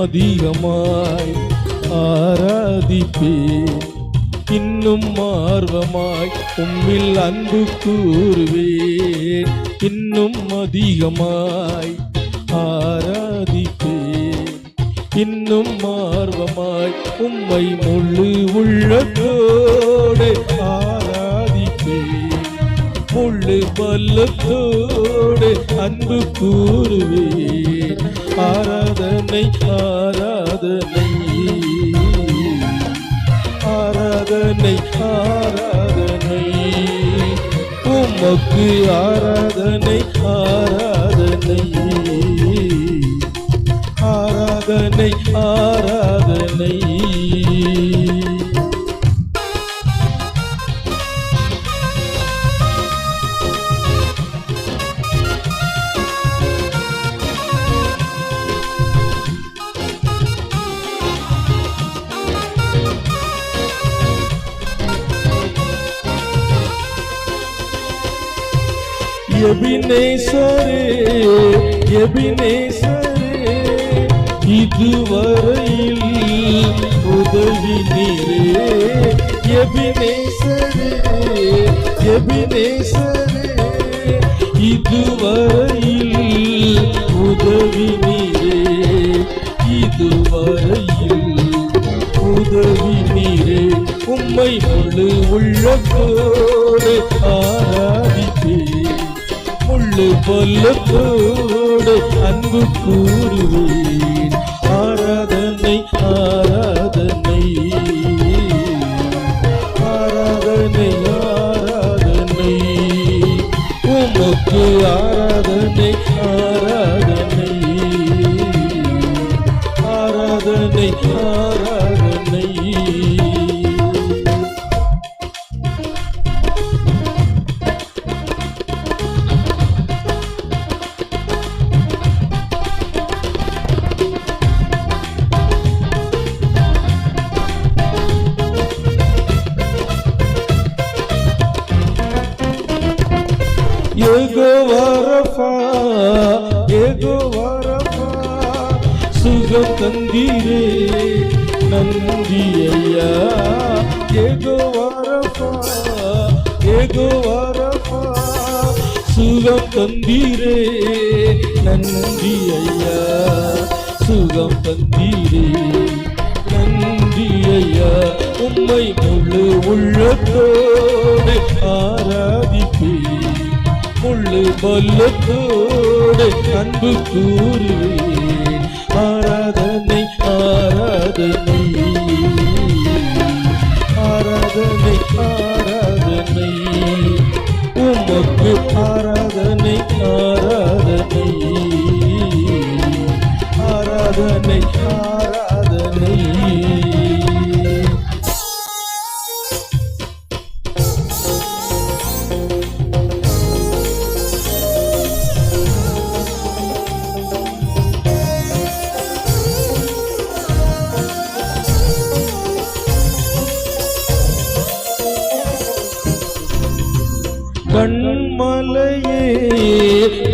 அதிகமாய் ஆராதிப்பே. இன்னும் ஆர்வமாய் உம்மில் அன்பு கூறுவேன் இன்னும் அதிகமாய் ஆராதிப்பே. இன்னும் ஆர்வமாய் உம்மை முழு உள்ளத்தோடு ஆராதிப்பே. முழு பல்லத்தோடு அன்பு கூறுவேன் ஆராதனை ஆராதனை. ஆராதனை ஆராதனை. உமக்கு ஆராதனை ஆராதனை. ஆராதனை ஆராதனை. எபினேசரே எபினேசரே இதுவரையில் உதவி நீரே. எபினேசரே எபினேசரே இதுவரையில் உதவி நீரே. இதுவரையில் உதவி நீரே. உம்மை முழு உள்ளத்தோடு முள்ளு அன்பு கூறுவேன். ஆராதனை ஆராதனை. ஆராதனை ஆராதனை. உமக்கு ஆராதனை ஆராதனை. ஆராதனை ஆ ஏகோவாரப்பா ஏகோவாரப்பா சுகம் தந்தீரே நன்றி ஐயா சுகம் தந்தீரே நன்றி ஐயா. உம்மை முழு உள்ளத்தோடு ஆராதிப்பே முள்ளு பல்லத்தோடு அன்பு கூறுவே. ஆராதனை ஆராதனை.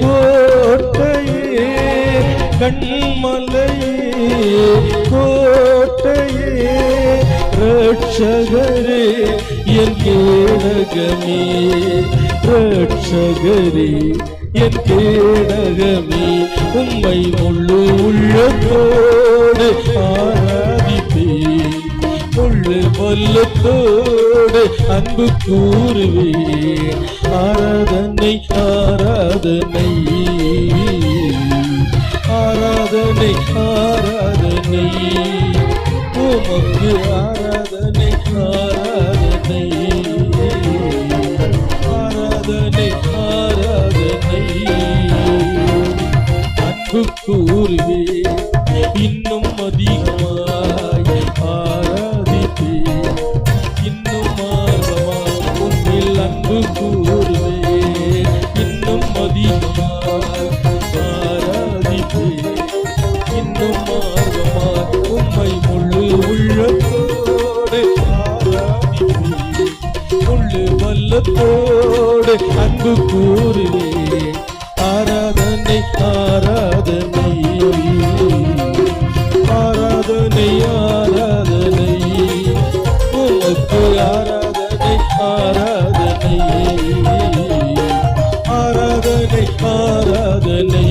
கோட்டையே கண்மலையே கோட்டையே ரட்சகரே என் கேடகமே ரட்சகரே என் கேடகமே உம்மை முள்ளு உள்ளத்தோடு ஆராதிப்பேன் முள்ளு பல்லத்தோடு அன்பு கூறுவே ஆராதனை ஆராதனை. ஆராதனை ஆராதனை. உமக்கு ஆராதனை ஆராதனை. ஆராதனை ஆராதனை. அன்பு கூறுவே உள்ளத்தோடு அன்பு கூறுவே ஆராதனை ஆராதனை. ஆராதனை ஆராதனை. உனக்கு ஆராதனை ஆராதனை. ஆராதனை ஆராதனை.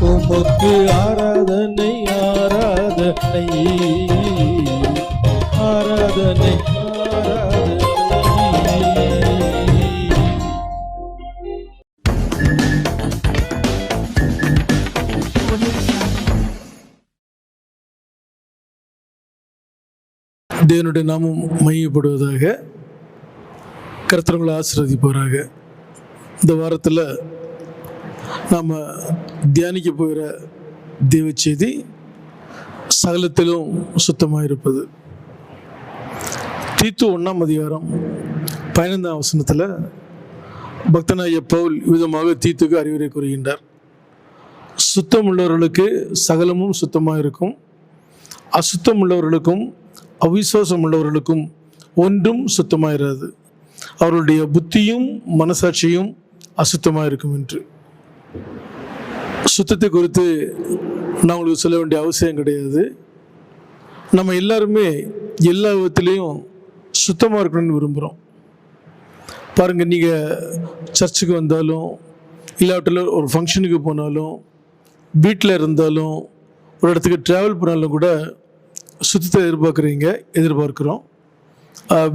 உமக்கு ஆராதனை ஆராதனை. ஆராதனை தேவனுடைய நாமம் மையப்படுவதாக கர்த்தரங்களை ஆசீர்வதிப்பாராக. இந்த வாரத்தில் நாம் தியானிக்க போகிற தேவ செய்தி சகலத்திலும் சுத்தமாக இருப்பது. தீத்து ஒன்றாம் அதிகாரம் பதினைந்தாம் வசனத்தில் பக்தனாய பவுல் விதமாக தீத்துக்கு அறிவுரை கூறுகின்றார். சுத்தம் உள்ளவர்களுக்கு சகலமும் சுத்தமாக இருக்கும். அசுத்தம் உள்ளவர்களுக்கும் அவிசுவாசம் உள்ளவர்களுக்கும் ஒன்றும் சுத்தமாயிராது. அவருடைய அவர்களுடைய புத்தியும் மனசாட்சியும் அசுத்தமாக இருக்கும் என்று. சுத்தத்தை குறித்து நான் உங்களுக்கு சொல்ல வேண்டிய அவசியம் கிடையாது. நம்ம எல்லாருமே எல்லா விதத்துலேயும் சுத்தமாக இருக்கணும்னு விரும்புகிறோம் பாருங்கள் நீங்கள் சர்ச்சுக்கு வந்தாலும் இல்லாட்டில் ஒரு ஃபங்க்ஷனுக்கு போனாலும் வீட்டில் இருந்தாலும் ஒரு இடத்துக்கு ட்ராவல் பண்ணாலும் கூட சுத்தத்தை எதிர்பார்க்குறீங்க எதிர்பார்க்குறோம்.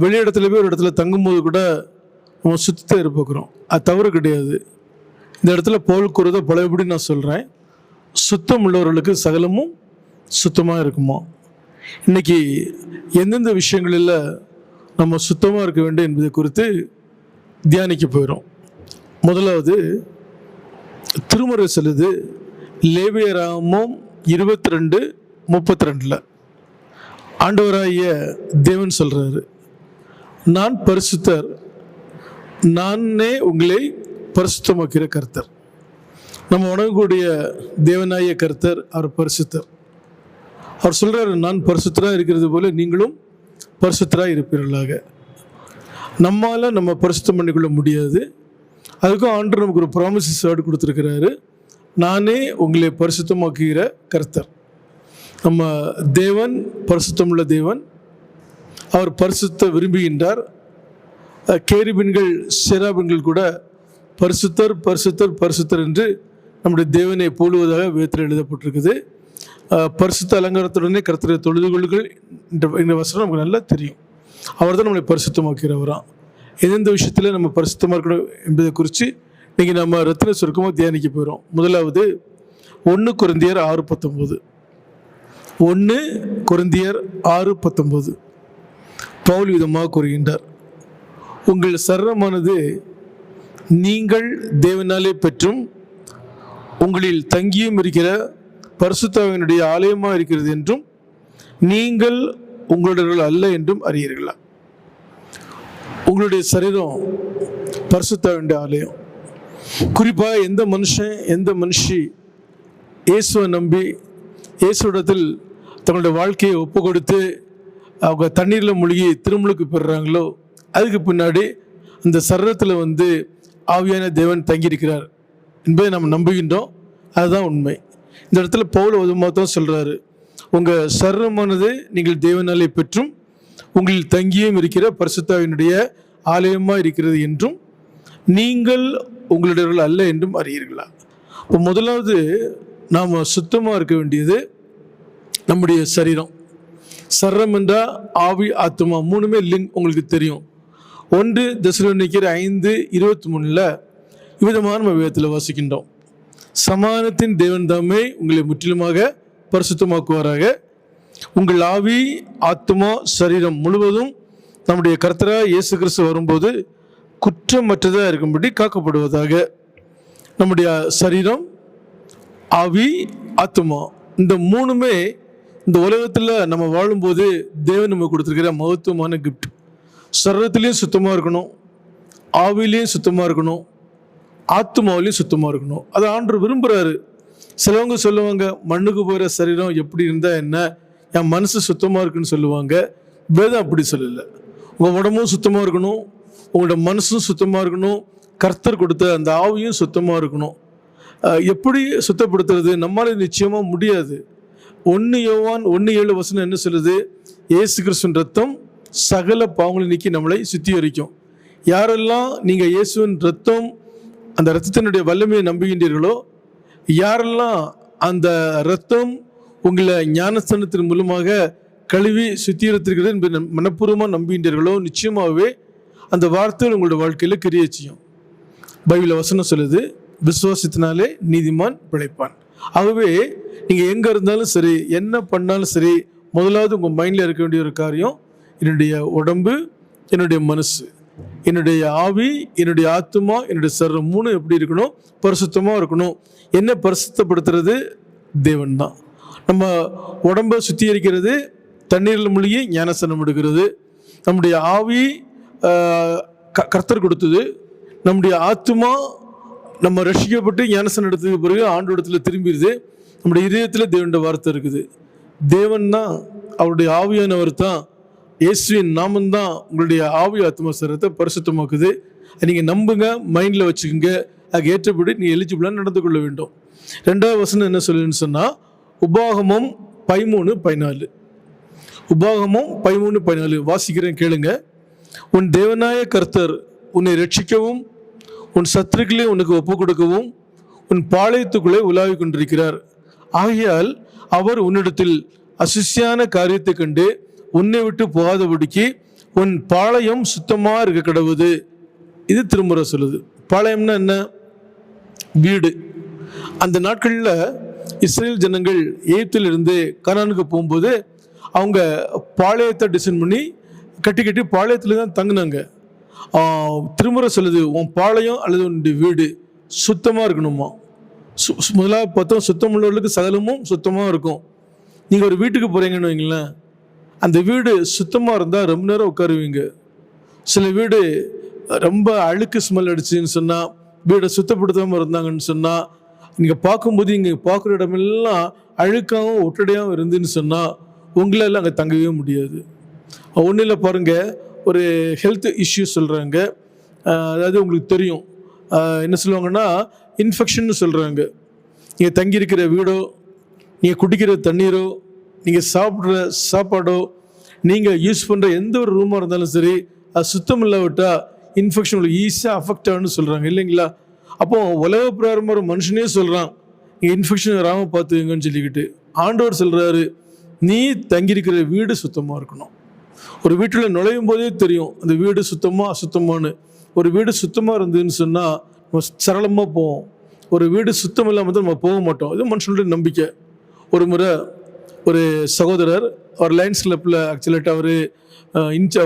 வெளி இடத்துல போய் ஒரு இடத்துல தங்கும்போது கூட நம்ம சுத்தத்தை எதிர்பார்க்குறோம். அது தவறு கிடையாது. இந்த இடத்துல போல் கூறுறத பழையபடி நான் சொல்கிறேன் சுத்தம் உள்ளவர்களுக்கு சகலமும் சுத்தமாக இருக்குமா? இன்னைக்கு எந்தெந்த விஷயங்களில் நம்ம சுத்தமாக இருக்க வேண்டும் என்பதை குறித்து தியானிக்க போயிடும் முதலாவது திருமுறை சொல்லுது லேவியராமம் இருபத்தி ரெண்டு முப்பத்தி ரெண்டில் ஆண்டவராகிய தேவன் சொல்கிறாரு நான் பரிசுத்தர். நானே உங்களை பரிசுத்தமாக்கிற கர்த்தர். நம்ம உணவுக்கூடிய தேவனாய கர்த்தர் அவர் பரிசுத்தர். அவர் சொல்கிறாரு நான் பரிசுத்தராக இருக்கிறது போல நீங்களும் பரிசுத்தராக இருப்பீர்களாக. நம்மால் நம்ம பரிசுத்தம் பண்ணிக்கொள்ள முடியாது. அதுக்கும் ஆண்டு நமக்கு ஒரு ப்ராமிசஸ் வேர்டு கொடுத்துருக்கிறாரு. நானே உங்களை பரிசுத்தமாக்குகிற கர்த்தர். நம்ம தேவன் பரிசுத்தமுள்ள தேவன் அவர் பரிசுத்த விரும்புகின்றார். கேரிபின்கள் கேருபீன்கள் கூட பரிசுத்தர் பரிசுத்தர் பரிசுத்தர் என்று நம்முடைய தேவனை போலுவதாக வேதத்தில் எழுதப்பட்டிருக்குது. பரிசுத்த அலங்காரத்துடனே கர்த்தரை தொழுது கொள்ளுங்கள் இந்த வசனம் நமக்கு நல்லா தெரியும். அவர் தான் நம்மளை பரிசுத்தமாக்கிறவராம் எந்தெந்த விஷயத்தில் நம்ம பரிசுத்தமாக இருக்கணும் என்பதை குறித்து இன்றைக்கி நம்ம ரத்தின சுருக்கமாக தியானிக்க போகிறோம் முதலாவது ஒன்று குறைந்தியர் ஆறு பத்தொம்போது ஒன்று குருந்தியர் ஆறு பத்தொம்போது பவுல் விதமாக கூறுகின்றார் உங்கள் சரமானது நீங்கள் தேவனாலே பெற்றும் உங்களில் தங்கியும் இருக்கிற பரிசுத்தாவினுடைய ஆலயமாக இருக்கிறது என்றும் நீங்கள் உங்களுடைய அல்ல என்றும் அறியீர்களா? உங்களுடைய சரீரம் பரிசுத்தாவினுடைய ஆலயம். குறிப்பாக எந்த மனுஷன் எந்த மனுஷி இயேசுவை நம்பி இயேசுடத்தில் தங்களுடைய வாழ்க்கையை ஒப்பு கொடுத்து அவங்க தண்ணீரில் மூழ்கி திருமுழுக்கு பெறுறாங்களோ அதுக்கு பின்னாடி அந்த சரீரத்தில் வந்து ஆவியான தேவன் தங்கியிருக்கிறார் என்பதை நாம் நம்புகின்றோம். அதுதான் உண்மை. இந்த இடத்துல பவுல் உதமாக தான் சொல்கிறாரு உங்கள் சரீரமானது நீங்கள் தேவனாலே பெற்றும் உங்களில் தங்கியும் இருக்கிற பரிசுத்தாவினுடைய ஆலயமாக இருக்கிறது என்றும் நீங்கள் உங்களுடையவர்கள் அல்ல என்றும் அறியீர்களா? இப்போ முதலாவது நாம் சுத்தமாக இருக்க வேண்டியது நம்முடைய சரீரம். சர்ரம் என்றால் ஆவி ஆத்மா மூணுமே லிங்க் உங்களுக்கு தெரியும். ஒன்று தசலோனிக்கிற ஐந்து இருபத்தி மூணில் இவ்விதமான நம்ம வேதத்தில் வாசிக்கின்றோம். சமானத்தின் தேவன் தாமே உங்களை முற்றிலுமாக பரிசுத்தமாக்குவாராக. உங்கள் ஆவி ஆத்மா சரீரம் முழுவதும் நம்முடைய கர்த்தராக இயேசு கிறிஸ்து வரும்போது குற்றமற்றதாக இருக்கும்படி காக்கப்படுவதாக. நம்முடைய சரீரம் ஆவி ஆத்மா இந்த மூணுமே இந்த உலகத்தில் நம்ம வாழும்போது தேவன் நம்ம கொடுத்துருக்கிற மகத்துவமான கிஃப்ட் சரீரத்துலேயும் சுத்தமாக இருக்கணும். ஆவிலையும் சுத்தமாக இருக்கணும். ஆத்மாவிலையும் சுத்தமாக இருக்கணும். அதை ஆண்டு விரும்புகிறாரு சிலவங்க சொல்லுவாங்க மண்ணுக்கு போகிற சரீரம் எப்படி இருந்தால் என்ன? என் மனசு சுத்தமாக இருக்குன்னு சொல்லுவாங்க. வேதம் அப்படி சொல்லலை. உங்கள் உடம்பும் சுத்தமாக இருக்கணும். உங்களோட மனசும் சுத்தமாக இருக்கணும். கர்த்தர் கொடுத்த அந்த ஆவியும் சுத்தமாக இருக்கணும். எப்படி சுத்தப்படுத்துறது? நம்மளால நிச்சயமாக முடியாது. ஒன்று யோவான் ஒன்று ஏழு வசனம் என்ன சொல்லுது? ஏசு கிறிஸ்துவின் ரத்தம் சகல பாவங்களை நீக்கி நம்மளை சுத்திகரிக்கும். யாரெல்லாம் நீங்கள் இயேசுவின் ரத்தம் அந்த ரத்தத்தினுடைய வல்லமையை நம்புகின்றீர்களோ யாரெல்லாம் அந்த ரத்தம் உங்களை ஞானஸ்தானத்தின் மூலமாக கழுவி சுத்திகரித்திருக்கிறது என்பதை மனப்பூர்வமாக நம்புகின்றீர்களோ நிச்சயமாகவே அந்த வார்த்தைகள் உங்களுடைய வாழ்க்கையில் கிரியை செய்யும். பைபிள் வசனம் சொல்லுது விசுவாசத்தினாலே நீதிமான் பிழைப்பான். ஆகவே நீங்கள் எங்கே இருந்தாலும் சரி என்ன பண்ணாலும் சரி முதலாவது உங்கள் மைண்டில் இருக்க வேண்டிய ஒரு காரியம் என்னுடைய உடம்பு என்னுடைய மனசு. என்னுடைய ஆவி என்னுடைய ஆத்துமா என்னுடைய சரீரம் மூணு எப்படி இருக்கணும்? பரிசுத்தமாக இருக்கணும். என்ன பரிசுத்தப்படுத்துறது தேவன் தான் நம்ம உடம்பை சுத்திகரிக்கிறது தண்ணீரில் மூழ்கி ஞானசனம் எடுக்கிறது. நம்முடைய ஆவி க- கர்த்தர் கொடுத்தது. நம்முடைய ஆத்துமா நம்ம ரசிக்கப்பட்டு ஞானசன் எடுத்ததுக்கு பிறகு ஆண்டோடத்தில் திரும்பிடுது. நம்முடைய இதயத்தில் தேவனுடைய வார்த்தை இருக்குது. தேவன் தான் அவருடைய ஆவியானவர் தான். இயேசுவின் நாமந்தான் உங்களுடைய ஆவி ஆத்மா பரிசுத்தமாக்குது. அதை நீங்கள் நம்புங்க மைண்டில் வச்சுக்கோங்க. அதுக்கு ஏற்றபடி நீ எலிஜிபிளாக நடந்து கொள்ள வேண்டும். ரெண்டாவது வசனம் என்ன சொல்லுன்னு சொன்னால் உபாகமம் பதிமூணு பதினாலு. உபாகமம் பதிமூணு பதினாலு. வாசிக்கிறேன் கேளுங்க. உன் தேவனாய கர்த்தர் உன்னை ரட்சிக்கவும் உன் சத்துருக்களை உனக்கு ஒப்பு கொடுக்கவும் உன் பாளையத்துக்குள்ளே உலாவிக் கொண்டிருக்கிறார். ஆகையால் அவர் உன்னிடத்தில் அசிசியான காரியத்தை கண்டு உன்னை விட்டு போகாதபடிக்கு உன் பாளையம் சுத்தமாக இருக்க கிடவுது. இது திருமுறை சொல்லுது. பாளையம்னா என்ன? வீடு. அந்த நாட்களில் இஸ்ரேல் ஜனங்கள் எகிப்திலிருந்து கனானுக்கு போகும்போது அவங்க பாளையத்தை டிசைன் பண்ணி கட்டி கட்டி பாளையத்தில் தான் தங்கினாங்க. திருமுறை சொல்லுது உன் பாளையம் அல்லது உன்னுடைய வீடு சுத்தமாக இருக்கணுமா? சு முதலாக முதலாவது பார்த்தோம் சுத்தம் உள்ளவர்களுக்கு சகலமும் சுத்தமாக இருக்கும். நீங்கள் ஒரு வீட்டுக்கு போகிறீங்கன்னு வைங்களேன் அந்த வீடு சுத்தமாக இருந்தால் ரொம்ப நேரம் உட்காருவீங்க. சில வீடு ரொம்ப அழுக்கு ஸ்மெல் அடிச்சுன்னு சொன்னால் வீடை சுத்தப்படுத்தாமல் இருந்தாங்கன்னு சொன்னால் நீங்கள் பார்க்கும்போது இங்கே பார்க்குற இடமெல்லாம் அழுக்காகவும் ஒட்டடையாகவும் இருந்துன்னு சொன்னால் உங்களால் அங்கே தங்கவே முடியாது. ஒன்றும் இல்லை பாருங்கள் ஒரு ஹெல்த் இஷ்யூ சொல்கிறாங்க அதாவது உங்களுக்கு தெரியும். என்ன சொல்லுவாங்கன்னா இன்ஃபெக்ஷன் சொல்கிறாங்க நீங்கள் தங்கியிருக்கிற வீடோ நீங்கள் குடிக்கிற தண்ணீரோ நீங்கள் சாப்பிட்ற சாப்பாடோ நீங்கள் யூஸ் பண்ணுற எந்த ஒரு ரூமாக இருந்தாலும் சரி அது சுத்தம் இல்லாவிட்டால் இன்ஃபெக்ஷன் உங்களுக்கு ஈஸியாக அஃபெக்ட் ஆகுன்னு சொல்கிறாங்க இல்லைங்களா? அப்போது உலக பிரகாரமாக ஒரு மனுஷனே சொல்கிறான் நீங்கள் இன்ஃபெக்ஷன் வராமல் பார்த்துக்கங்கன்னு சொல்லிக்கிட்டு. ஆண்டவர் சொல்கிறாரு நீ தங்கியிருக்கிற வீடு சுத்தமாக இருக்கணும். ஒரு வீட்டில் நுழையும் போதே தெரியும் அந்த வீடு சுத்தமாக அசுத்தமானு ஒரு வீடு சுத்தமாக இருந்ததுன்னு சொன்னால் நம்ம சரளமாக போவோம். ஒரு வீடு சுத்தம் இல்லாமல் தான் நம்ம போக மாட்டோம். இது மனுஷனுடைய நம்பிக்கை. ஒரு முறை ஒரு சகோதரர் அவர் லைன்ஸ் கிளப்பில் ஆக்சுவலாக அவர் இன்ச்ச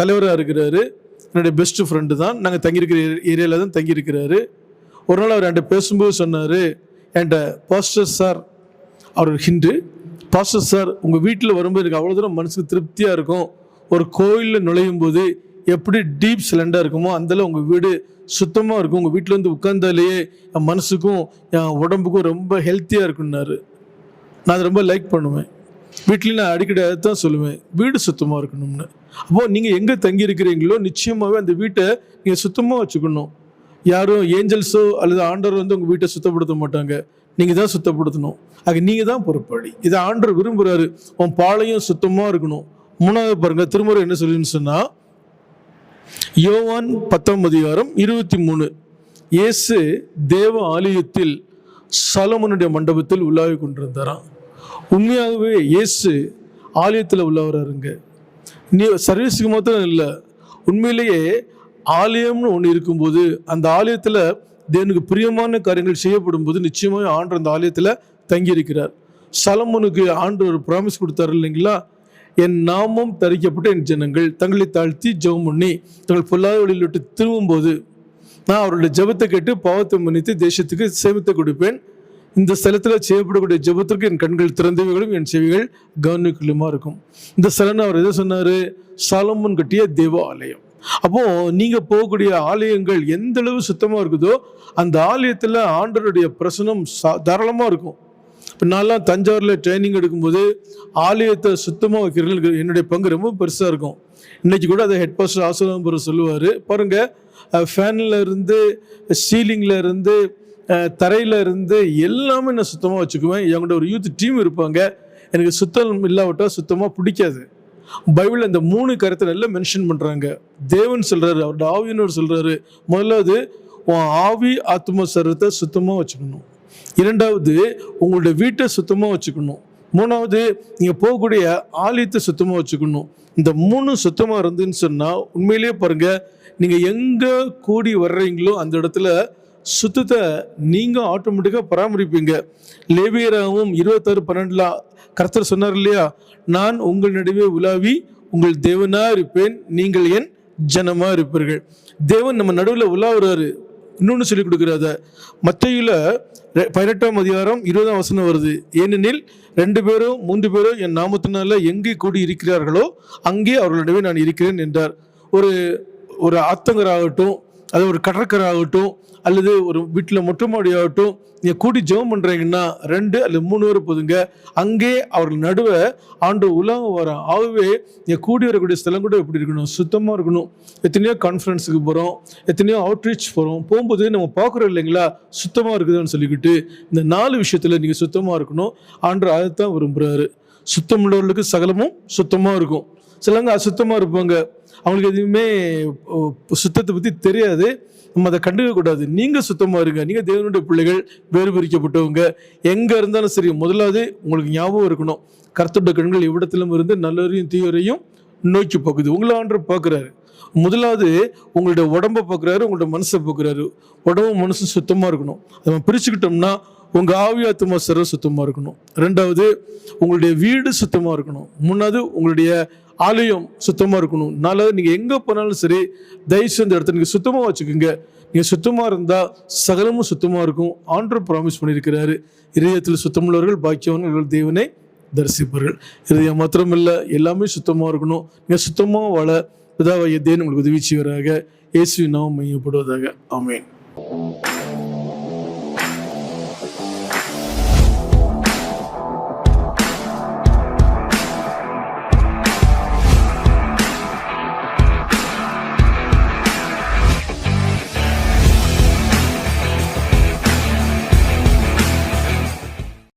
தலைவராக இருக்கிறாரு. என்னுடைய பெஸ்ட் ஃப்ரெண்டு தான். நாங்கள் தங்கியிருக்கிற ஏரியாவில் தான் தங்கியிருக்கிறாரு. ஒரு நாள் அவர் என்கிட்ட பேசும்போது சொன்னார் என்கிட்ட பாஸ்டர் சார் அவர் ஹிந்து. பாஸ்டர் சார் உங்கள் வீட்டில் வரும்போது எனக்கு அவ்வளோ தூரம் மனசுக்கு திருப்தியாக இருக்கும். ஒரு கோயிலில் நுழையும் போது எப்படி டீப் சிலண்டாக இருக்குமோ அந்தளவு உங்கள் வீடு சுத்தமாக இருக்கும். உங்கள் வீட்டில் வந்து உட்காந்தாலேயே என் மனசுக்கும் என் உடம்புக்கும் ரொம்ப ஹெல்த்தியாக இருக்குன்னாரு நான் அதை ரொம்ப லைக் பண்ணுவேன். வீட்லேயும் நான் அடிக்கடி அதை தான் சொல்லுவேன். வீடு சுத்தமாக இருக்கணும்னு. அப்போது நீங்கள் எங்கே தங்கியிருக்கிறீங்களோ நிச்சயமாகவே அந்த வீட்டை நீங்கள் சுத்தமாக வச்சுக்கணும். யாரும் ஏஞ்சல்ஸோ அல்லது ஆண்டவர் வந்து உங்கள் வீட்டை சுத்தப்படுத்த மாட்டாங்க. நீங்கள் தான் சுத்தப்படுத்தணும். ஆக நீங்கள் தான் பொறுப்பாளி. இதை ஆண்டவர் விரும்புகிறாரு உன் பாளையம் சுத்தமாக இருக்கணும். மூணாவது பாருங்க திருமுறை என்ன சொல்லுன்னு சொன்னால் யோவான் பத்தாம் அதிகாரம் இருபத்தி மூணு. இயேசு தேவ ஆலயத்தில் சலமனுடைய மண்டபத்தில் உள்ளாகி கொண்டிருந்தாராம். உண்மையாகவே இயேசு ஆலயத்தில் உள்ளவராருங்க. நீ சர்வீஸுக்கு மாத்திரம் இல்லை உண்மையிலேயே ஆலயம்னு ஒன்று இருக்கும்போது அந்த ஆலயத்தில் தேவனுக்கு பிரியமான காரியங்கள் செய்யப்படும் போது நிச்சயமாக ஆண்டு அந்த ஆலயத்தில் தங்கியிருக்கிறார். சலமனுக்கு ஆண்டு ஒரு ப்ராமிஸ் கொடுத்தாரு இல்லைங்களா? என் நாமம் தரிக்கப்பட்ட என் ஜனங்கள் தங்களை தாழ்த்தி ஜெபம் பண்ணி தங்கள் பொல்லாத வழியில் விட்டு திரும்பும்போது நான் அவருடைய ஜெபத்தை கேட்டு பாவத்தை மன்னித்து தேசத்துக்கு சேமித்து கொடுப்பேன். இந்த ஸ்தலத்தில் செய்யப்படக்கூடிய ஜெபத்திற்கு என் கண்கள் திறந்தவைகளும் என் செவிகள் கவனிக்கலுமா இருக்கும். இந்த ஸ்தலம் அவர் எதை சொன்னார்? சாலமன் கட்டிய தேவ ஆலயம் அப்போ நீங்க போகக்கூடிய ஆலயங்கள் எந்த அளவு சுத்தமா இருக்குதோ அந்த ஆலயத்துல ஆண்டருடைய பிரசனம் சா- தாராளமா இருக்கும். நான்லாம் தஞ்சாவூரில் ட்ரைனிங் எடுக்கும்போது ஆலயத்தை சுத்தமாக வைக்கிறதுக்கு என்னுடைய பங்கு ரொம்ப பெருசாக இருக்கும். இன்னைக்கு கூட அதை ஹெட் பாஸ்டர் சொல்லுவார். பாருங்க ஃபேனில் இருந்து சீலிங்கில் இருந்து தரையில் தரையில இருந்து எல்லாமே நான் சுத்தமாக வச்சுக்குவேன். என்கிட்ட ஒரு யூத் டீம் இருப்பாங்க. எனக்கு சுத்தம் இல்லாவிட்டால் சுத்தமாக பிடிக்காது. பைபிள் இந்த மூணு கருத்தை நல்லா மென்ஷன் பண்ணுறாங்க தேவன் சொல்கிறாரு அவரோட ஆவியினர் சொல்கிறாரு முதலாவது உன் ஆவி ஆத்ம சரத்தை சுத்தமாக வச்சுக்கணும். இரண்டாவது உங்களுடைய வீட்டை சுத்தமாக வச்சுக்கணும். மூணாவது நீங்கள் போகக்கூடிய ஆலயத்தை சுத்தமாக வச்சுக்கணும். இந்த மூணு சுத்தமாக இருந்துன்னு சொன்னால் உண்மையிலேயே பாருங்கள் நீங்கள் எங்கே கூடி வர்றீங்களோ அந்த இடத்துல சுத்தத்தை நீங்கள் ஆட்டோமேட்டிக்காக பராமரிப்பீங்க. லேவியராகவும் இருபத்தாறு பன்னெண்டில் கர்த்தர் சொன்னார் இல்லையா? நான் உங்கள் நடுவே உலாவி உங்கள் தேவனாக இருப்பேன். நீங்கள் என் ஜனமாக இருப்பீர்கள். தேவன் நம்ம நடுவில் உலாவுறாரு. இன்னொன்று சொல்லிக் கொடுக்குறாத மத்தையில் பதினெட்டாம் அதிகாரம் இருபதாம் வசனம் வருது. ஏனெனில் ரெண்டு பேரும் மூன்று பேரும் என் நாமத்தினால எங்கே கூடி இருக்கிறார்களோ அங்கே அவர்களிடமே நான் இருக்கிறேன் என்றார். ஒரு ஒரு ஆத்தங்கராகட்டும் அது ஒரு கடற்கரை ஆகட்டும் அல்லது ஒரு வீட்டில் மொட்டை மாடி ஆகட்டும் நீங்கள் கூடி ஜெபம் பண்ணுறீங்கன்னா ரெண்டு அல்லது மூணு பேர் போதுங்க. அங்கே அவர்கள் நடுவே ஆண்டு உலகம் வரோம் ஆகவே நீங்கள் கூடி வரக்கூடிய ஸ்தலம் கூட எப்படி இருக்கணும்? சுத்தமாக இருக்கணும். எத்தனையோ கான்ஃபரன்ஸுக்கு போகிறோம் எத்தனையோ அவுட்ரீச் போகிறோம் போகும்போது நம்ம பார்க்குறோம் இல்லைங்களா? சுத்தமாக இருக்குதுன்னு சொல்லிக்கிட்டு இந்த நாலு விஷயத்தில் நீங்கள் சுத்தமாக இருக்கணும். ஆண்டு அதை தான் விரும்புகிறாரு சுத்தம் உள்ளவர்களுக்கு சகலமும் சுத்தமாக இருக்கும். சிலங்க அசுத்தமாக இருப்பாங்க. அவங்களுக்கு எதுவுமே சுத்தத்தை பற்றி தெரியாது. நம்ம அதை கண்டுக்க கூடாது. நீங்கள் சுத்தமாக இருங்க. நீங்கள் தேவனுடைய பிள்ளைகள் வேறு பிரிக்கப்பட்டவங்க எங்கே இருந்தாலும் சரி முதலாவது உங்களுக்கு ஞாபகம் இருக்கணும். கர்த்தோட கண்கள் இவ்விடத்திலும் இருந்து நல்லவரையும் தீயோரையும் நோக்கி பார்க்குது உங்களை ஆண்டு பார்க்குறாரு. முதலாவது உங்களுடைய உடம்பை பார்க்குறாரு உங்களுடைய மனசை பார்க்குறாரு. உடம்பும் மனசும் சுத்தமாக இருக்கணும். அதை நம்ம பிரிச்சுக்கிட்டோம்னா உங்கள் ஆவியாத்மா சிற சுத்தமாக இருக்கணும். ரெண்டாவது உங்களுடைய வீடு சுத்தமாக இருக்கணும். மூணாவது உங்களுடைய ஆலயம் சுத்தமாக இருக்கணும். நாலாவது நீங்கள் எங்கே போனாலும் சரி தயவுசெய்து அந்த இடத்த நீங்கள் சுத்தமாக வச்சுக்கோங்க. நீங்கள் சுத்தமாக இருந்தால் சகலமும் சுத்தமாக இருக்கும். ஆண்டு ப்ராமிஸ் பண்ணியிருக்கிறாரு. இதயத்தில் சுத்தமுள்ளவர்கள் பாக்கியவர்கள் தேவனை தரிசிப்பார்கள். இதயம் மாத்திரமில்லை எல்லாமே சுத்தமாக இருக்கணும். நீங்கள் சுத்தமாக வாழ பிதாவை தேவன் உங்களுக்கு உதவி செய்வராக. இயேசு நாம் மையப்படுவதாக. ஆமென்.